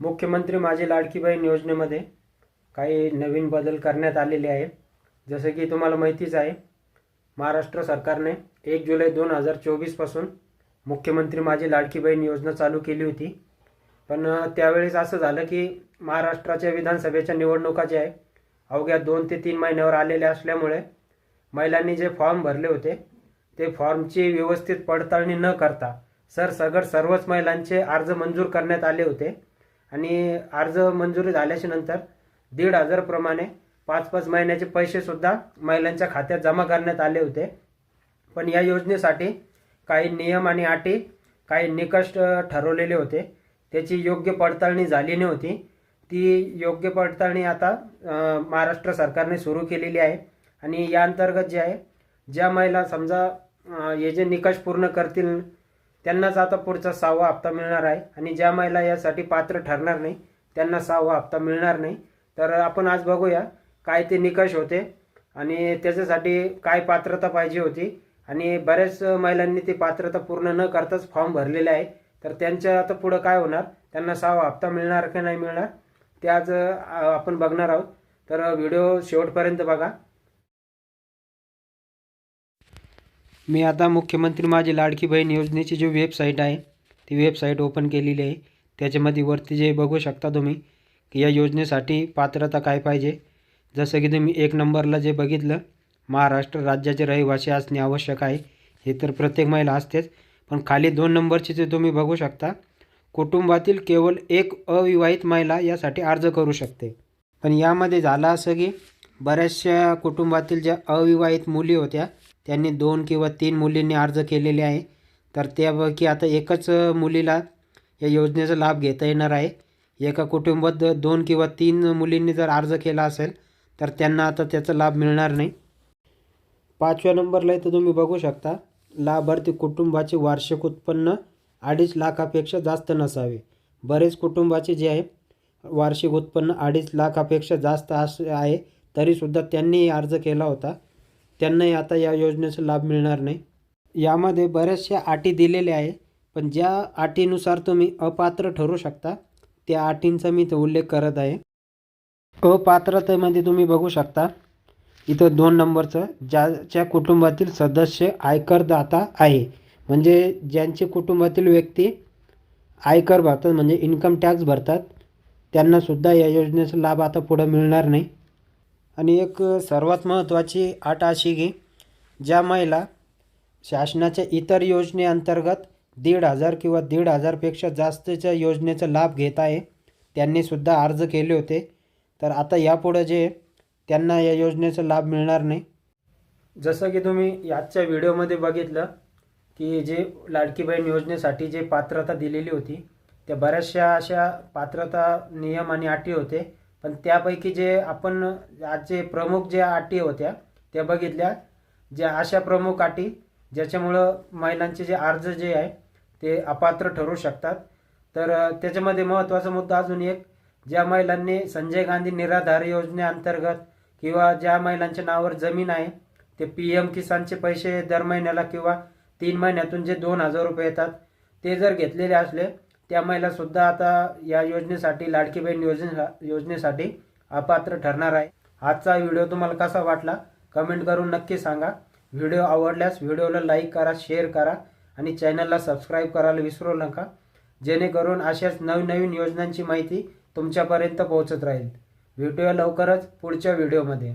मुख्यमंत्री माझी लाडकी बहीण योजनेमध्ये काही नवीन बदल करण्यात आलेले आहे जसं की तुम्हाला माहितीच आहे महाराष्ट्र सरकारने एक जुलै दोन हजार चोवीसपासून मुख्यमंत्री माझी लाडकी बहीण योजना चालू केली होती. पण त्यावेळेस असं झालं की महाराष्ट्राच्या विधानसभेच्या निवडणुका ज्या आहे अवघ्या दोन ते तीन महिन्यावर आलेल्या असल्यामुळे महिलांनी जे फॉर्म भरले होते ते फॉर्मची व्यवस्थित पडताळणी न करता सरसगट सर्वच महिलांचे अर्ज मंजूर करण्यात आले होते. आणि अर्ज मंजुरी झाल्याच्यानंतर दीड हजारप्रमाणे पाच पाच महिन्याचे पैसेसुद्धा महिलांच्या खात्यात जमा करण्यात आले होते. पण या योजनेसाठी काही नियम आणि अटी काही निकष ठरवलेले होते. त्याची योग्य पडताळणी झाली नव्हती. ती योग्य पडताळणी आता महाराष्ट्र सरकारने सुरू केलेली आहे. आणि या अंतर्गत जे आहे ज्या महिला समजा हे जे निकष पूर्ण करतील त्यांनाच आता पुढचा सहावा हप्ता मिळणार आहे. आणि ज्या महिला यासाठी पात्र ठरणार नाही त्यांना सहावा हप्ता मिळणार नाही. तर आपण आज बघूया काय ते निकष होते आणि त्याच्यासाठी काय पात्रता पाहिजे होती. आणि बऱ्याच महिलांनी ती पात्रता पूर्ण न करताच फॉर्म भरलेले आहे. तर त्यांच्या आता पुढं काय होणार? त्यांना सहावा हप्ता मिळणार की नाही मिळणार? ते आज आपण बघणार आहोत. तर व्हिडिओ शेवटपर्यंत बघा. मी आता मुख्यमंत्री माझी लाडकी बहीण योजनेची जी वेबसाईट आहे ती वेबसाईट ओपन केलेली आहे. त्याच्यामध्ये वरती जे बघू शकता तुम्ही की या योजनेसाठी पात्रता काय पाहिजे. जसं की तुम्ही एक नंबरला जे बघितलं महाराष्ट्र राज्याचे रहिवासी असणे आवश्यक आहे. हे तर प्रत्येक महिला असतेच. पण खाली दोन नंबरचे जे तुम्ही बघू शकता. कुटुंबातील केवळ एक अविवाहित महिला यासाठी अर्ज करू शकते. पण यामध्ये झालं असं की बऱ्याचशा कुटुंबातील ज्या अविवाहित मुली होत्या त्यांनी दोन किंवा तीन मुलींनी अर्ज केलेले आहे. तर त्यापैकी आता एकच मुलीला या योजनेचा लाभ घेता येणार आहे. एका कुटुंबात दोन किंवा तीन मुलींनी जर अर्ज केला असेल तर त्यांना आता त्याचा लाभ मिळणार नाही. पाचव्या नंबरला इथं तुम्ही बघू शकता लाभार्थी कुटुंबाचे वार्षिक उत्पन्न अडीच लाखापेक्षा जास्त नसावे. बरेच कुटुंबाचे जे आहे वार्षिक उत्पन्न अडीच लाखापेक्षा जास्त असे आहे तरीसुद्धा त्यांनी अर्ज केला होता. त्यांनाही आता या योजनेचा लाभ मिळणार नाही. यामध्ये बऱ्याचशा अटी दिलेल्या आहे पण ज्या अटीनुसार तुम्ही अपात्र ठरू शकता त्या अटींचा मी इथं उल्लेख करत आहे. अपात्रतेमध्ये तुम्ही बघू शकता इथं दोन नंबरचं ज्याच्या कुटुंबातील सदस्य आयकरदाता आहे. म्हणजे ज्यांचे कुटुंबातील व्यक्ती आयकर भरतात म्हणजे इन्कम टॅक्स भरतात त्यांनासुद्धा या योजनेचा लाभ आता पुढं मिळणार नाही. आणि एक सर्वात महत्त्वाची आट अशी की ज्या महिला शासनाच्या इतर योजनेअंतर्गत दीड हजार किंवा दीड हजारपेक्षा जास्तच्या योजनेचा लाभ घेत आहे त्यांनीसुद्धा अर्ज केले होते. तर आता यापुढं जे त्यांना या योजनेचा लाभ मिळणार नाही. जसं की तुम्ही आजच्या व्हिडिओमध्ये बघितलं की जे लाडकी बहीण योजनेसाठी जे पात्रता दिलेली होती त्या बऱ्याचशा अशा पात्रता नियम आणि अटी होते. पण त्यापैकी जे आपण आजचे प्रमुख ज्या अटी होत्या त्या बघितल्या. ज्या अशा प्रमुख अटी ज्याच्यामुळं महिलांचे जे अर्ज जे आहे ते अपात्र ठरू शकतात. तर त्याच्यामध्ये महत्त्वाचा मुद्दा अजून एक ज्या महिलांनी संजय गांधी निराधार योजनेअंतर्गत किंवा ज्या महिलांच्या नावावर जमीन आहे ते पी एम किसानचे पैसे दर महिन्याला किंवा तीन महिन्यातून जे दोन हजार रुपये येतात ते जर घेतलेले असले त्या महिलासुद्धा आता या योजनेसाठी लाडकी बहीण योजने योजनेसाठी अपात्र ठरणार आहे. आजचा व्हिडिओ तुम्हाला कसा वाटला? कमेंट करून नक्की सांगा. व्हिडिओ आवडल्यास व्हिडिओला लाईक करा शेअर करा आणि चॅनलला सबस्क्राईब करायला विसरू नका. जेणेकरून अशाच नवनवीन योजनांची माहिती तुमच्यापर्यंत पोहोचत राहील. भेटूया लवकरच पुढच्या व्हिडिओमध्ये.